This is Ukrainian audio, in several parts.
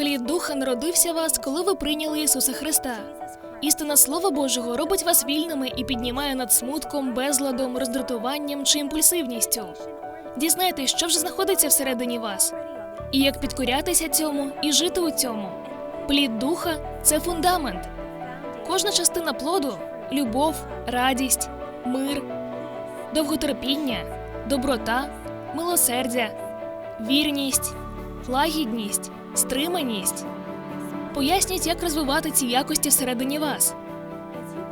Плід духа народився вас, коли ви прийняли Ісуса Христа. Істина Слова Божого робить вас вільними і піднімає над смутком, безладом, роздратуванням чи імпульсивністю. Дізнайтесь, що вже знаходиться всередині вас, і як підкорятися цьому і жити у цьому. Плід духа це фундамент. Кожна частина плоду любов, радість, мир, довготерпіння, доброта, милосердя, вірність, лагідність, стриманість. Поясніть, як розвивати ці якості всередині вас.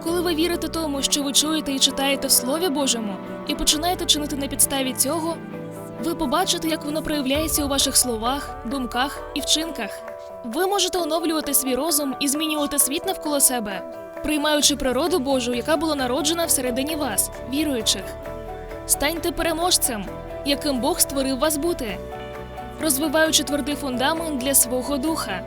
Коли ви вірите тому, що ви чуєте і читаєте в Слові Божому, і починаєте чинити на підставі цього, ви побачите, як воно проявляється у ваших словах, думках і вчинках. Ви можете оновлювати свій розум і змінювати світ навколо себе, приймаючи природу Божу, яка була народжена всередині вас, віруючих. Станьте переможцем, яким Бог створив вас бути, розвиваючи твердий фундамент для свого духа.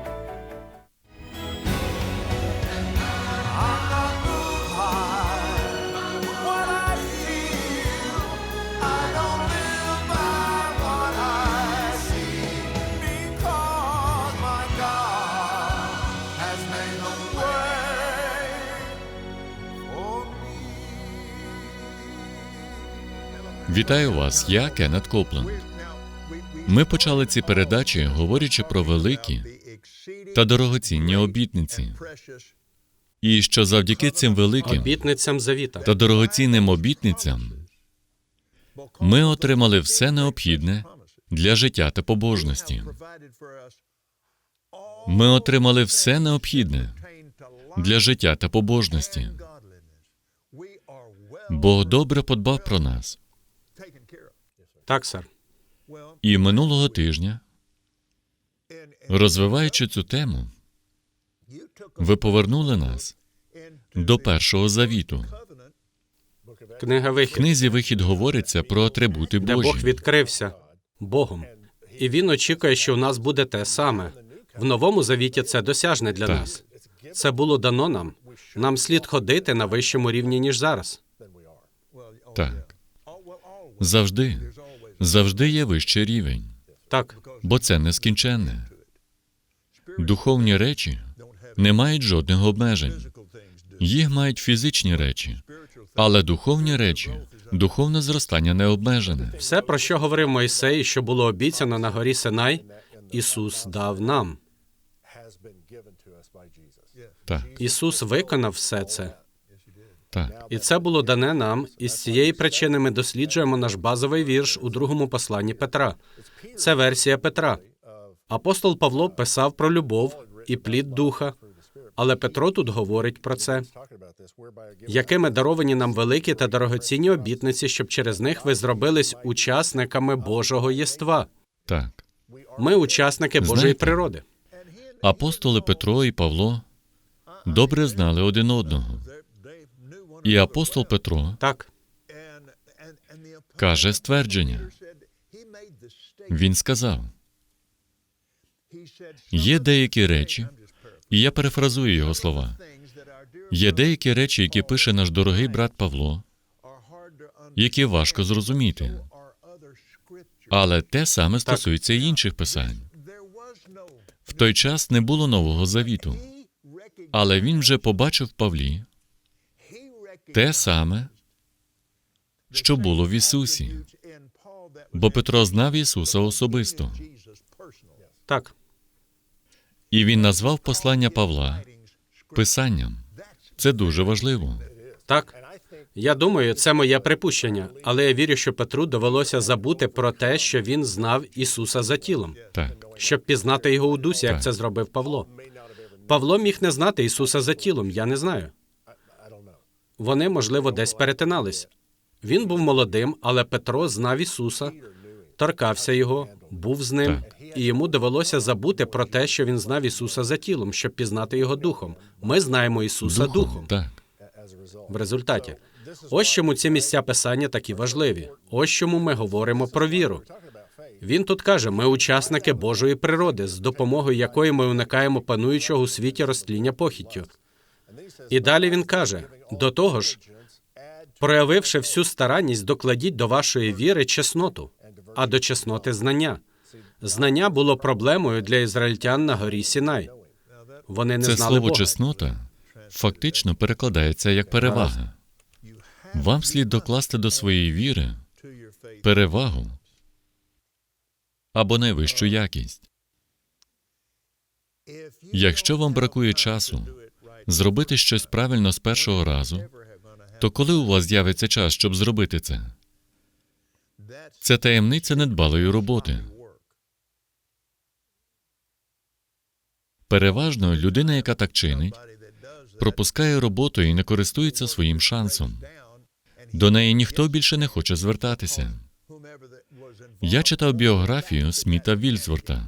Вітаю вас, я Кеннет Копленд. Ми почали ці передачі, говорячи про великі та дорогоцінні обітниці, і що завдяки цим великим обітницям завіта. та дорогоцінним обітницям ми отримали все необхідне для життя та побожності. Ми отримали все необхідне для життя та побожності. Бог добре подбав про нас. Так, сер. І минулого тижня, розвиваючи цю тему, ви повернули нас до першого завіту. Книга В Вихід, книзі вихід говориться про атрибути де Бог відкрився Богом. І він очікує, що у нас буде те саме. В новому завіті це досяжне для Так. нас. Це було дано нам. Нам слід ходити на вищому рівні, ніж зараз. Так. Завжди, завжди є вищий рівень, Так, бо це нескінченне. Духовні речі не мають жодних обмежень. Їх мають фізичні речі, але духовні речі, духовне зростання не обмежене. все, про що говорив Мойсей, що було обіцяно на горі Синай, Ісус дав нам. Так, Ісус виконав все це. Так, І це було дане нам, і з цієї причини ми досліджуємо наш базовий вірш у другому посланні Петра. Це версія Петра. Апостол Павло писав про любов і плід духа, але Петро тут говорить про це, якими даровані нам великі та дорогоцінні обітниці, щоб через них ви зробились учасниками Божого єства. так. Ми учасники Божої Знаєте, природи. Апостоли Петро і Павло добре знали один одного. І апостол Петро Так, каже ствердження. Він сказав: є деякі речі, і я перефразую його слова. Є деякі речі, які пише наш дорогий брат Павло, які важко зрозуміти. Але те саме стосується і інших писань. В той час не було нового завіту, але він вже побачив Павлі те саме, що було в Ісусі, бо Петро знав Ісуса особисто, так. і він назвав послання Павла Писанням. Це дуже важливо. Так, я думаю, це моє припущення, але я вірю, що Петру довелося забути про те, що він знав Ісуса за тілом, Так, щоб пізнати його у дусі, як Так. це зробив Павло. Павло міг не знати Ісуса за тілом, я не знаю. Вони, можливо, десь перетинались. Він був молодим, але Петро знав Ісуса, торкався його, був з ним, і йому довелося забути про те, що він знав Ісуса за тілом, щоб пізнати його духом. Ми знаємо Ісуса духом. духом, так, В результаті, ось чому ці місця писання такі важливі. Ось чому ми говоримо про віру. Він тут каже: ми учасники Божої природи, з допомогою якої ми уникаємо пануючого у світі розтління похіттю. І далі він каже: до того ж, проявивши всю старанність, докладіть до вашої віри чесноту, а до чесноти знання, Знання було проблемою для ізраїльтян на горі Сінай. Вони не Це знали слово Бога. чеснота фактично перекладається як перевага. Вам слід докласти до своєї віри перевагу або найвищу якість. Якщо вам бракує часу зробити щось правильно з першого разу, то коли у вас з'явиться час, щоб зробити це? Це таємниця недбалої роботи. Переважно людина, яка так чинить, пропускає роботу і не користується своїм шансом. До неї ніхто більше не хоче звертатися. Я читав біографію Сміта Вільзворта.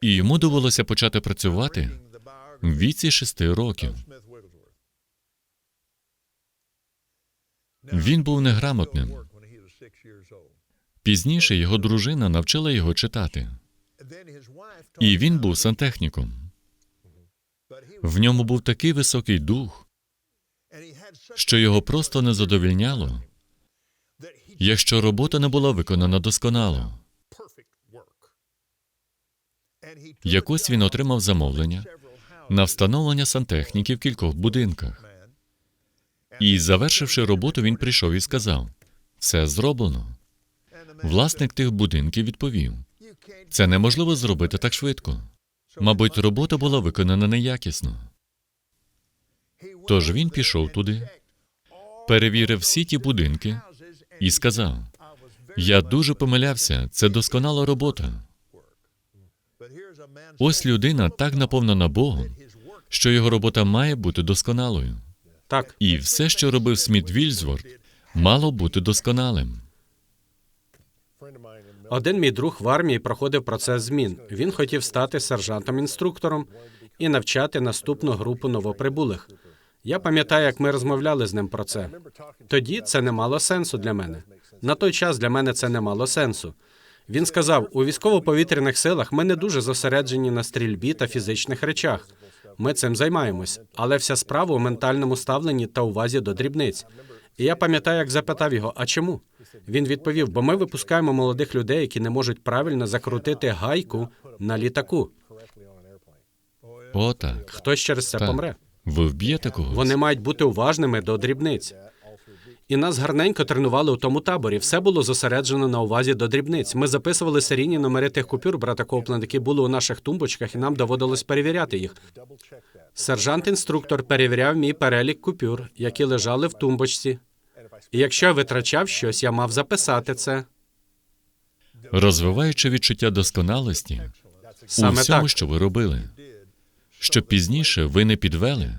І йому довелося почати працювати в віці шести років. Він був неграмотним. Пізніше його дружина навчила його читати, і він був сантехніком. В ньому був такий високий дух, що його просто не задовільняло, якщо робота не була виконана досконало. Якось він отримав замовлення на встановлення сантехніки в кількох будинках. І, завершивши роботу, він прийшов і сказав: все зроблено. Власник тих будинків відповів: це неможливо зробити так швидко. Мабуть, робота була виконана неякісно. Тож він пішов туди, перевірив всі ті будинки і сказав: Я дуже помилявся, це досконала робота. Ось людина так наповнена Богом, що його робота має бути досконалою. Так, І все, що робив Сміт Вільзворт, мало бути досконалим. один мій друг в армії проходив процес змін. Він хотів стати сержантом-інструктором і навчати наступну групу новоприбулих. Я пам'ятаю, як ми розмовляли з ним про це. Тоді це не мало сенсу для мене. На той час для мене це не мало сенсу. Він сказав: у військово-повітряних силах ми не дуже зосереджені на стрільбі та фізичних речах. Ми цим займаємось, але вся справа у ментальному ставленні та увазі до дрібниць. І я пам'ятаю, як запитав його: а чому? Він відповів: бо ми випускаємо молодих людей, які не можуть правильно закрутити гайку на літаку. О, так. Хтось через це Так. помре. Ви вб'єте когось? Вони мають бути уважними до дрібниць. І нас гарненько тренували у тому таборі. Все було зосереджено на увазі до дрібниць. Ми записували серійні номери тих купюр, брата Копленд, які були у наших тумбочках, і нам доводилось перевіряти їх. Сержант-інструктор перевіряв мій перелік купюр, які лежали в тумбочці. І якщо я витрачав щось, я мав записати це. Розвиваючи відчуття досконалості у Саме всьому, так. що ви робили, щоб пізніше ви не підвели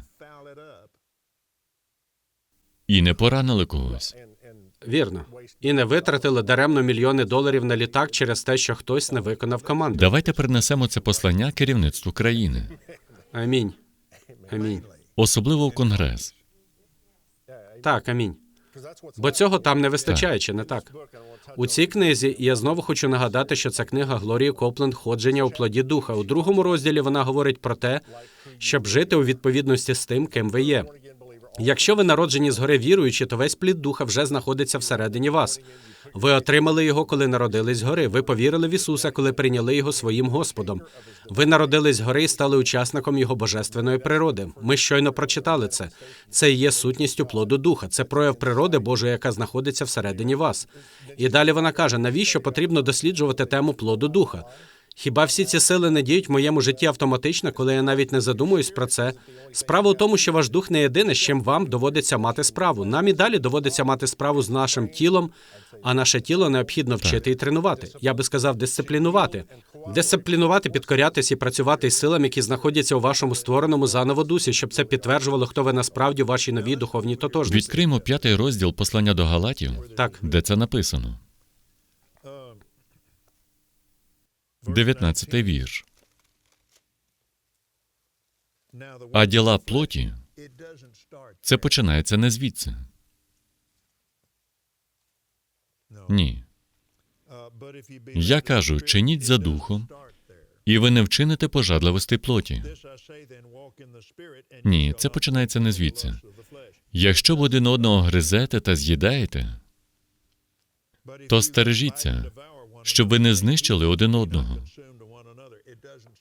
і не поранили когось. Вірно. І не витратили даремно мільйони доларів на літак через те, що хтось не виконав команду. Давайте принесемо це послання керівництву країни, Амінь. Амінь. особливо в Конгрес. Так, амінь. Бо цього там не вистачає, чи не так? У цій книзі я знову хочу нагадати, що це книга Глорії Копленд Ходження у плоді духа. У другому розділі вона говорить про те, щоб жити у відповідності з тим, ким ви є. Якщо ви народжені згори віруючи, то весь плід духа вже знаходиться всередині вас. Ви отримали його, коли народились згори. Ви повірили в Ісуса, коли прийняли його своїм Господом. Ви народились згори і стали учасником його божественної природи. Ми щойно прочитали це. Це є сутністю плоду духа. Це прояв природи Божої, яка знаходиться всередині вас. І далі вона каже: навіщо потрібно досліджувати тему плоду духа? Хіба всі ці сили не діють в моєму житті автоматично, коли я навіть не задумуюсь про це? Справа в тому, що ваш дух не єдине, з чим вам доводиться мати справу. Нам і далі доводиться мати справу з нашим тілом, а наше тіло необхідно вчити і тренувати. Я би сказав, дисциплінувати. Дисциплінувати, підкорятись і працювати з силами, які знаходяться у вашому створеному заново дусі, щоб це підтверджувало, хто ви насправді в вашій новій духовній тотожності. Відкриємо п'ятий розділ послання до Галатів, Так, де це написано. 19 вірш. А діла плоті це починається не звідси. Ні. Я кажу, чиніть за духом, І ви не вчините пожадливості плоті. Ні, це починається не звідси. Якщо ви один одного гризете та з'їдаєте, То стережіться, щоб ви не знищили один одного.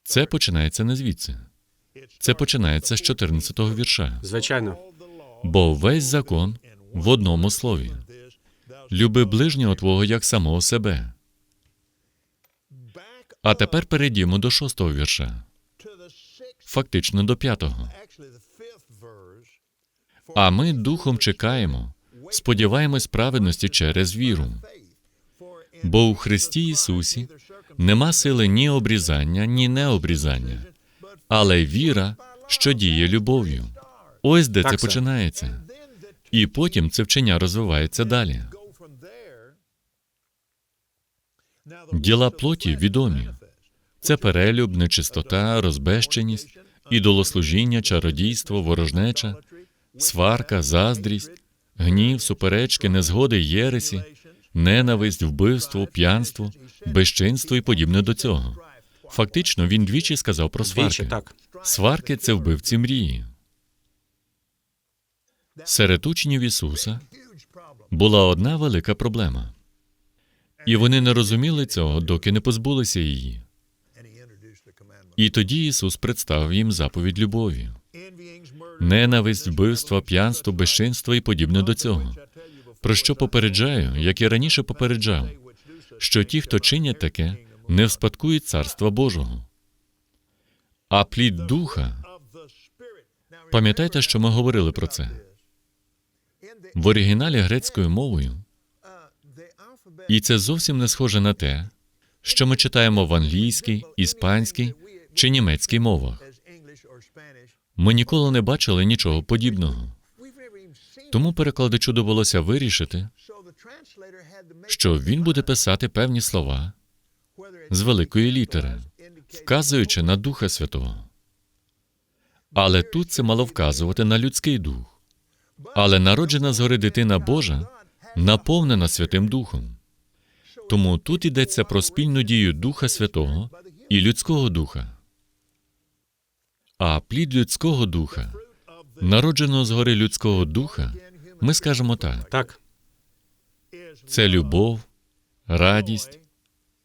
Це починається не звідси. Це починається з 14-го вірша. Звичайно, Бо весь закон в одному слові. Люби ближнього твого як самого себе. А тепер перейдімо до шостого вірша, фактично до п'ятого. А ми духом чекаємо, сподіваємось праведності через віру. Бо у Христі Ісусі нема сили ні обрізання, ні необрізання, але віра, що діє любов'ю. Ось де Так, це починається. І потім це вчення розвивається далі. Діла плоті відомі. Це перелюб, нечистота, розбещеність, ідолослужіння, чародійство, ворожнеча, сварка, заздрість, гнів, суперечки, незгоди, єресі, ненависть, вбивство, п'янство, безчинство і подібне до цього. Фактично, він двічі сказав про сварки. двічі так. Сварки це вбивці мрії. Серед учнів Ісуса була одна велика проблема. І вони не розуміли цього, доки не позбулися її. І тоді Ісус представив їм заповідь любові, ненависть, вбивство, п'янство, безчинство і подібне до цього. Про що попереджаю, як і раніше попереджав, що ті, хто чинять таке, не вспадкують царства Божого. А плід духа, пам'ятайте, що ми говорили про це. В оригіналі грецькою мовою, і це зовсім не схоже на те, що ми читаємо в англійській, іспанській чи німецькій мовах. Ми ніколи не бачили нічого подібного. Тому перекладачу довелося вирішити, що він буде писати певні слова з великої літери, вказуючи на Духа Святого. Але тут це мало вказувати на людський дух. Але народжена згори дитина Божа наповнена Святим Духом. Тому тут йдеться про спільну дію Духа Святого і людського духа. А плід людського духа, народженого згори людського духа, ми скажемо так: Так, це любов, радість,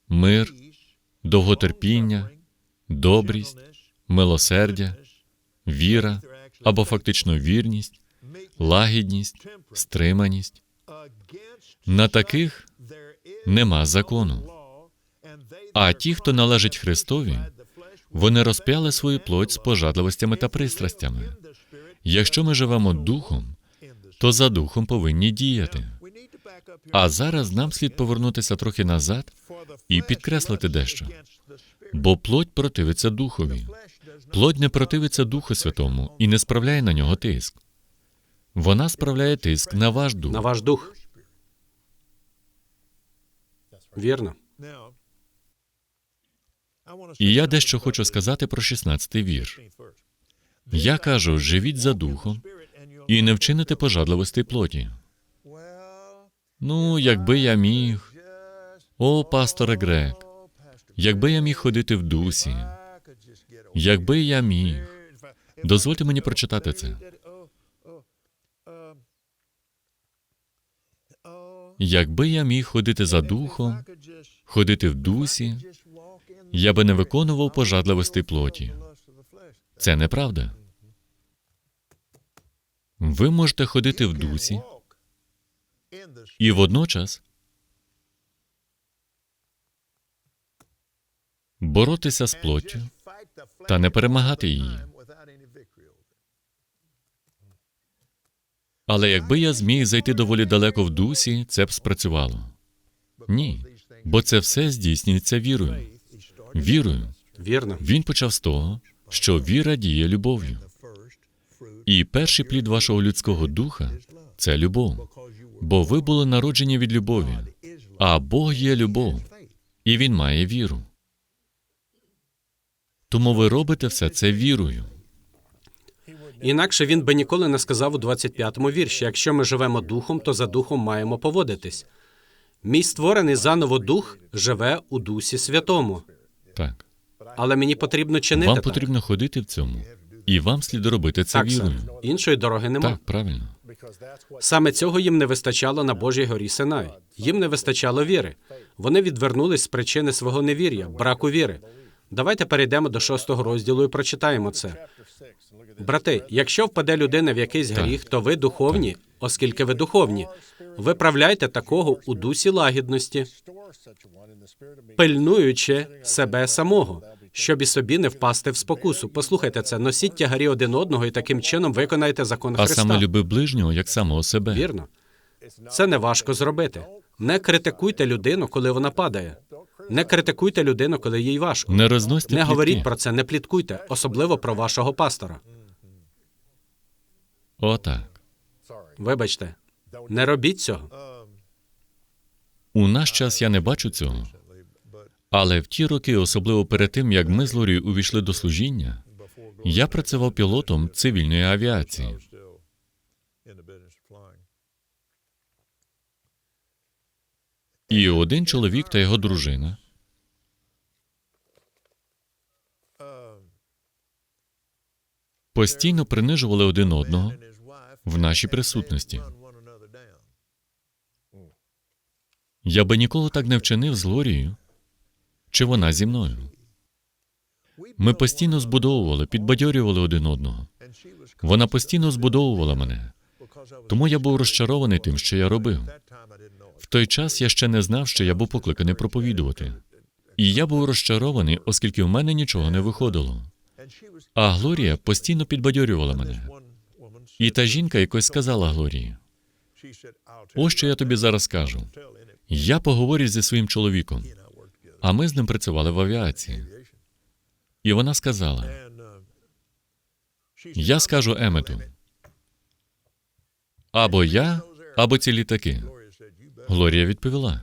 мир, довготерпіння, добрість, милосердя, віра або фактично вірність, лагідність, стриманість. На таких нема закону. А ті, хто належить Христові, вони розп'яли свою плоть з пожадливостями та пристрастями. Якщо ми живемо духом, то за духом повинні діяти. А зараз нам слід повернутися трохи назад і підкреслити дещо. Бо плоть противиться духові. Плоть не противиться Духу Святому і не справляє на нього тиск. Вона справляє тиск на ваш дух. на ваш дух. Вірно. І я дещо хочу сказати про 16-й вірш. Я кажу: живіть за духом і не вчините пожадливостей плоті. Ну, якби я міг. О, пасторе Грек, якби я міг ходити в дусі, якби я міг. Дозвольте мені прочитати це. Якби я міг ходити за духом, ходити в дусі, я би не виконував пожадливостей плоті. Це неправда. Ви можете ходити в дусі і водночас боротися з плоттю та не перемагати її. Але якби я зміг зайти доволі далеко в дусі, це б спрацювало. Ні, бо це все здійснюється вірою. Вірою. Вірно. Він почав з того, що віра діє любов'ю. І перший плід вашого людського духа це любов. Бо ви були народжені від любові, а Бог є любов, і Він має віру. Тому ви робите все це вірою. Інакше він би ніколи не сказав у 25-му вірші: якщо ми живемо духом, то за духом маємо поводитись. Мій створений заново дух живе у дусі святому, Так. але мені потрібно чинити Вам так. потрібно ходити в цьому І вам слід робити це Так, сер. вірою. Іншої дороги нема. Так, правильно. Саме цього їм не вистачало на Божій горі Синай. Їм не вистачало віри. Вони відвернулись з причини свого невір'я, браку віри. Давайте перейдемо до шостого розділу і прочитаємо це. Брати, якщо впаде людина в якийсь гріх, то ви духовні, оскільки ви духовні. Виправляйте такого у дусі лагідності, пильнуючи себе самого, щоб і собі не впасти в спокусу. Послухайте це, носіть тягарі один одного і таким чином виконайте закон А Христа. саме люби ближнього як самого себе. Вірно. Це не важко зробити. Не критикуйте людину, коли вона падає. Не критикуйте людину, коли їй важко. Не розносьте Не плітки. говоріть про це, не пліткуйте, особливо про вашого пастора. Отак. Вибачте, не робіть цього. У наш час я не бачу цього. Але в ті роки, особливо перед тим, як ми з Лорією увійшли до служіння, я працював пілотом цивільної авіації. І один чоловік та його дружина постійно принижували один одного в нашій присутності. Я би ніколи так не вчинив з Лорією, чи вона зі мною. Ми постійно збудовували, підбадьорювали один одного. Вона постійно збудовувала мене, тому я був розчарований тим, що я робив. В той час я ще не знав, що я був покликаний проповідувати. І я був розчарований, оскільки в мене нічого не виходило. А Глорія постійно підбадьорювала мене. І та жінка якось сказала Глорії: ось що я тобі зараз скажу. Я поговорю зі своїм чоловіком, а ми з ним працювали в авіації. І вона сказала: Я скажу Емету, або я, або ці літаки. Глорія відповіла: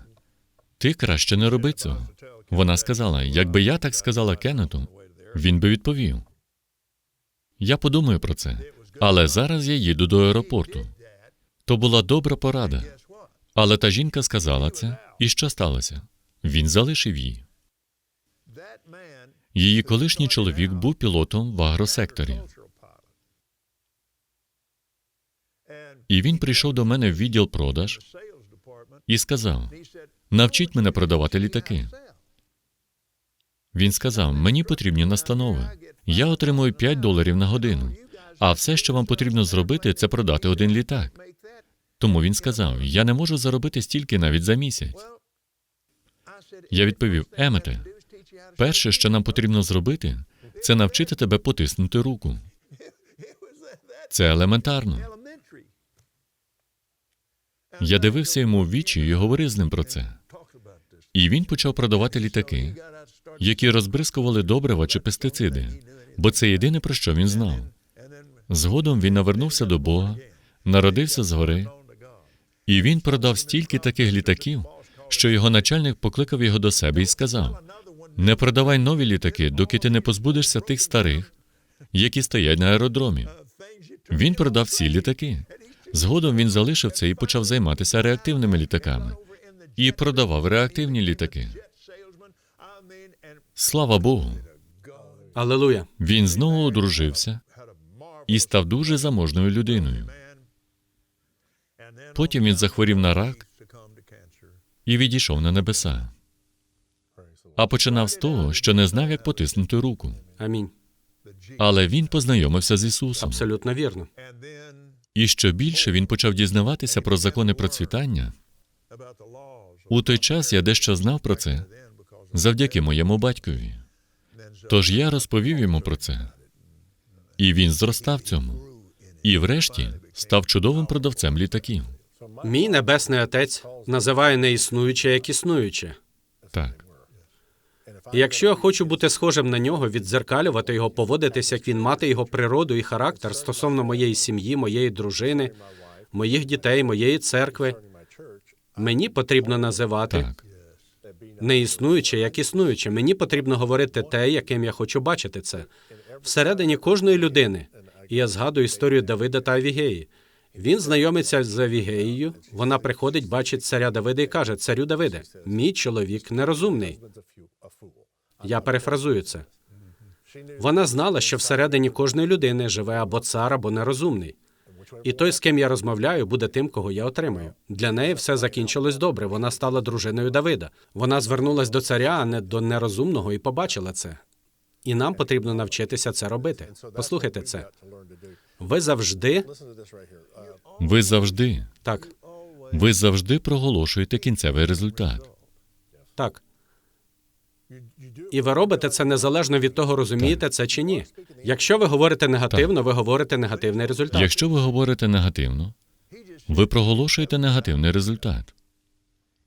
Ти краще не роби цього. Вона сказала: якби я так сказала Кеннету, він би відповів. Я подумаю про це, але зараз я їду до аеропорту. То була добра порада. Але та жінка сказала це, і що сталося? Він залишив її. Її колишній чоловік був пілотом в агросекторі. І він прийшов до мене в відділ продаж і сказав: навчіть мене продавати літаки. Він сказав: мені потрібні настанови. Я отримую 5 доларів на годину. А все, що вам потрібно зробити, це продати один літак. Тому він сказав: Я не можу заробити стільки навіть за місяць. Я відповів: Емете, перше, що нам потрібно зробити, це навчити тебе потиснути руку. Це елементарно. Я дивився йому в вічі і говорив з ним про це. І він почав продавати літаки, які розбризкували добрива чи пестициди, бо це єдине про що він знав. Згодом він навернувся до Бога, народився згори, і він продав стільки таких літаків, що його начальник покликав його до себе і сказав: не продавай нові літаки, доки ти не позбудешся тих старих, які стоять на аеродромі. Він продав всі літаки. Згодом він залишив це і почав займатися реактивними літаками і продавав реактивні літаки. Слава Богу, Алелуя. він знову одружився і став дуже заможною людиною. Потім він захворів на рак і відійшов на небеса. А починав з того, що не знав, як потиснути руку. Амінь. Але він познайомився з Ісусом. Абсолютно вірно. І що більше він почав дізнаватися про закони процвітання, у той час я дещо знав про це завдяки моєму батькові. Тож я розповів йому про це. І він зростав цьому. І врешті став чудовим продавцем літаків. Мій небесний отець називає неіснуюче як існуюче. Так. І якщо я хочу бути схожим на нього, віддзеркалювати його, поводитися, як він, мати його природу і характер стосовно моєї сім'ї, моєї дружини, моїх дітей, моєї церкви, мені потрібно називати Так. неіснуюче як існуюче. Мені потрібно говорити те, яким я хочу бачити це. Всередині кожної людини. І я згадую історію Давида та Авігеї. Він знайомиться з Авігеєю, вона приходить, бачить царя Давида і каже: Царю Давиде, мій чоловік нерозумний. Я перефразую це. Вона знала, що всередині кожної людини живе або цар, або нерозумний. І той, з ким я розмовляю, буде тим, кого я отримаю. Для неї все закінчилось добре. Вона стала дружиною Давида. Вона звернулась до царя, а не до нерозумного, і побачила це. І нам потрібно навчитися це робити. Послухайте це. Ви завжди Ви завжди, так, ви завжди проголошуєте кінцевий результат. так. І ви робите це незалежно від того, розумієте це чи ні. Якщо ви говорите негативно, ви говорите негативний результат. Якщо ви говорите негативно, ви проголошуєте негативний результат.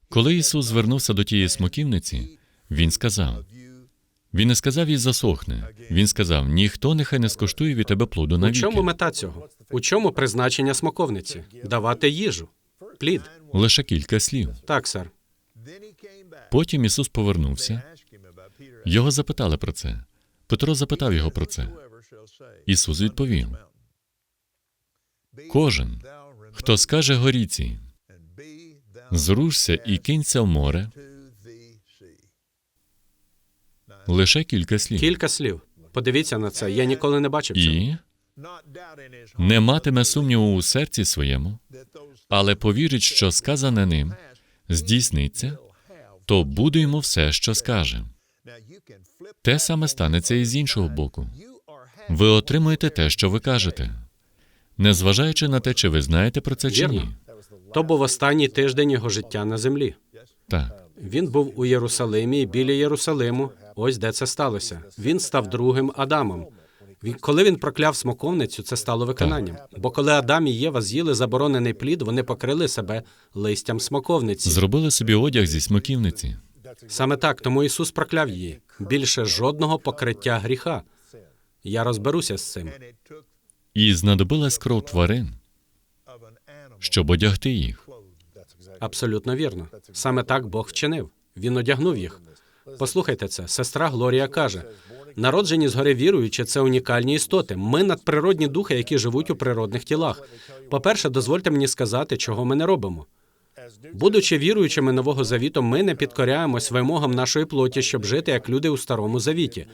Коли Ісус звернувся до тієї смоківниці, Він сказав: Він не сказав їй засохне. Він сказав: ніхто нехай не скоштує від тебе плоду У чому мета цього? У чому призначення смоковниці? Давати їжу, плід. Лише кілька слів. Так, сер. Потім Ісус повернувся. Його запитали про це. Петро запитав його про це. Ісус відповів: Кожен, хто скаже горіці, зрушся і кинься в море, лише кілька слів. Кілька слів. Подивіться на це. Я ніколи не бачив цього. І не матиме сумніву у серці своєму, але повірить, що сказане ним здійсниться, то буде йому все, що скаже. Те саме станеться і з іншого боку. Ви отримуєте те, що ви кажете, незважаючи на те, чи ви знаєте про це чи Вірно. ні. То був останній тиждень його життя на землі. Так, Він був у Єрусалимі і біля Єрусалиму. Ось де це сталося. Він став другим Адамом. Він, коли він прокляв смоковницю, це стало виконанням. Бо коли Адам і Єва з'їли заборонений плід, вони покрили себе листям смоковниці. зробили собі одяг зі смоківниці. Саме так, тому Ісус прокляв її. Більше жодного покриття гріха. Я розберуся з цим. І знадобилась кров тварин, щоб одягти їх. Абсолютно вірно. Саме так Бог вчинив. Він одягнув їх. Послухайте це. Сестра Глорія каже: народжені згори віруючи, це унікальні істоти. Ми надприродні духи, які живуть у природних тілах. По-перше, дозвольте мені сказати, чого ми не робимо. Будучи віруючими нового завіту, ми не підкоряємось вимогам нашої плоті, щоб жити як люди у старому завіті.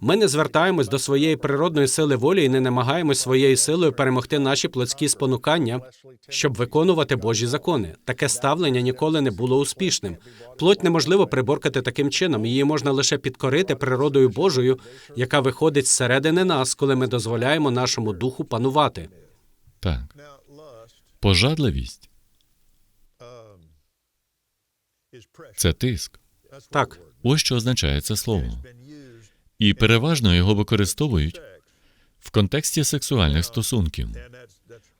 Ми не звертаємось до своєї природної сили волі і не намагаємось своєю силою перемогти наші плотські спонукання, щоб виконувати Божі закони. Таке ставлення ніколи не було успішним. Плоть неможливо приборкати таким чином. Її можна лише підкорити природою Божою, яка виходить зсередини нас, коли ми дозволяємо нашому духу панувати. Так. Пожадливість це тиск. Так, Ось що означає це слово. І переважно його використовують в контексті сексуальних стосунків,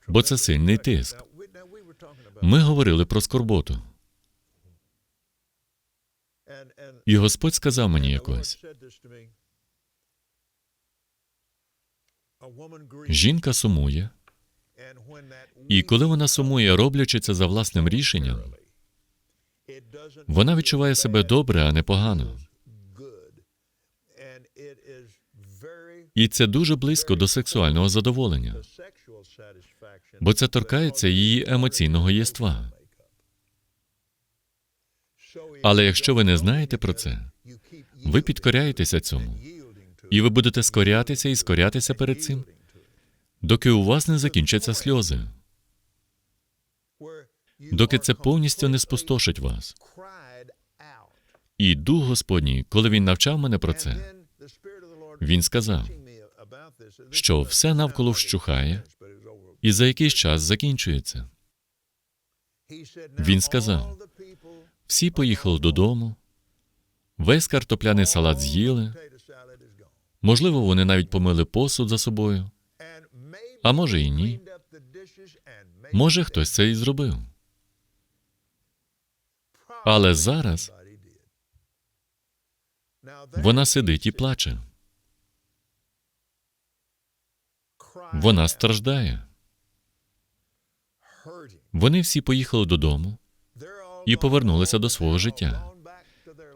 бо це сильний тиск. Ми говорили про скорботу. І Господь сказав мені якось: жінка сумує, і коли вона сумує, роблячи це за власним рішенням, вона відчуває себе добре, а не погано. І це дуже близько до сексуального задоволення, бо це торкається її емоційного єства. Але якщо ви не знаєте про це, ви підкоряєтеся цьому, і ви будете скорятися і скорятися перед цим, доки у вас не закінчаться сльози, доки це повністю не спустошить вас. І Дух Господній, коли він навчав мене про це, він сказав, що все навколо вщухає і за якийсь час закінчується. Він сказав, всі поїхали додому, весь картопляний салат з'їли, можливо, вони навіть помили посуд за собою, а може і ні. Може, хтось це і зробив. Але зараз вона сидить і плаче. Вона страждає. Вони всі поїхали додому і повернулися до свого життя.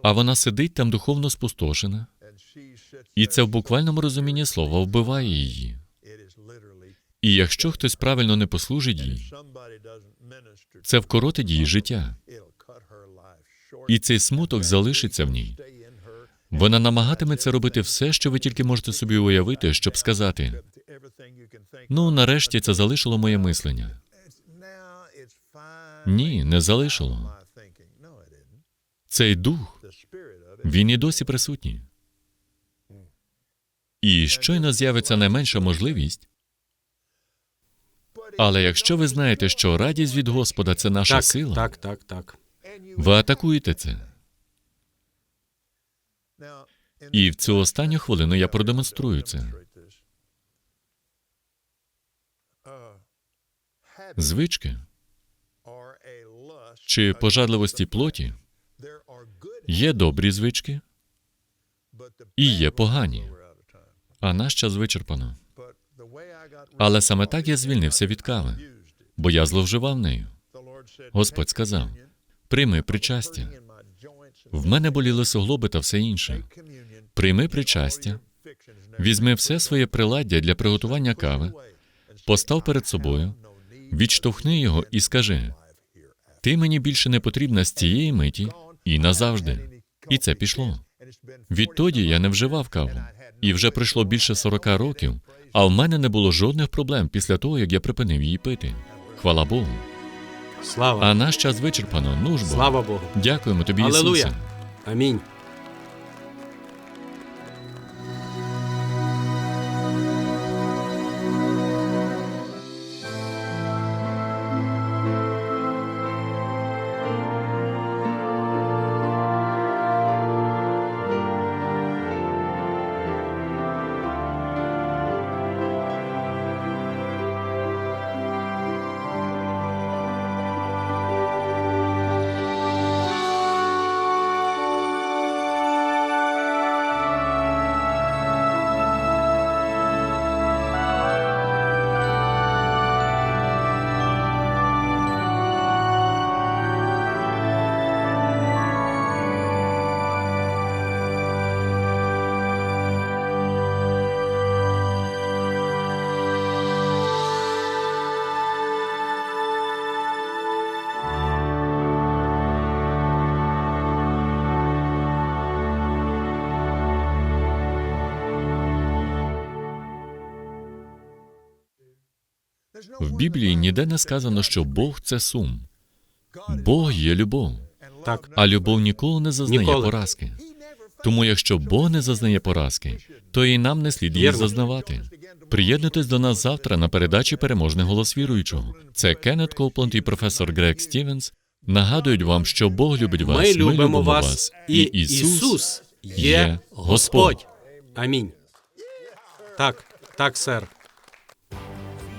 А вона сидить там духовно спустошена, і це в буквальному розумінні слова вбиває її. І якщо хтось правильно не послужить їй, це вкоротить її життя. І цей смуток залишиться в ній, Вона намагатиметься робити все, що ви тільки можете собі уявити, щоб сказати: ну, нарешті це залишило моє мислення. Ні, не залишило. Цей дух, він і досі присутній. І щойно з'явиться найменша можливість. Але якщо ви знаєте, що радість від Господа це наша Так, сила, так, так, так. ви атакуєте це. І в цю останню хвилину я продемонструю це. Звички чи пожадливості плоті є добрі звички і є погані, а наш час вичерпано. Але саме так я звільнився від кави, бо я зловживав нею. Господь сказав: прийми причастя. В мене боліли суглоби та все інше. Прийми причастя, візьми все своє приладдя для приготування кави, постав перед собою, відштовхни його і скажи: Ти мені більше не потрібна з цієї миті і назавжди. І це пішло. Відтоді я не вживав каву, і вже пройшло більше 40 років, а в мене не було жодних проблем після того, як я припинив її пити. Хвала Богу. Слава. А наш час вичерпано. Ну ж бо. Слава Богу. Дякуємо тобі, Алелуя. Ісусе. Амінь. В Біблії ніде не сказано, що Бог це сум. Бог є любов, Так. а любов ніколи не зазнає Ніколи. поразки. Тому, якщо Бог не зазнає поразки, то і нам не слід її зазнавати. Приєднуйтесь до нас завтра на передачі Переможний голос віруючого. Це Кеннет Копланд і професор Грег Стівенс нагадують вам, що Бог любить вас. Ми любимо вас, і Ісус Ісус є є Господь. Амінь. Так, так, сер.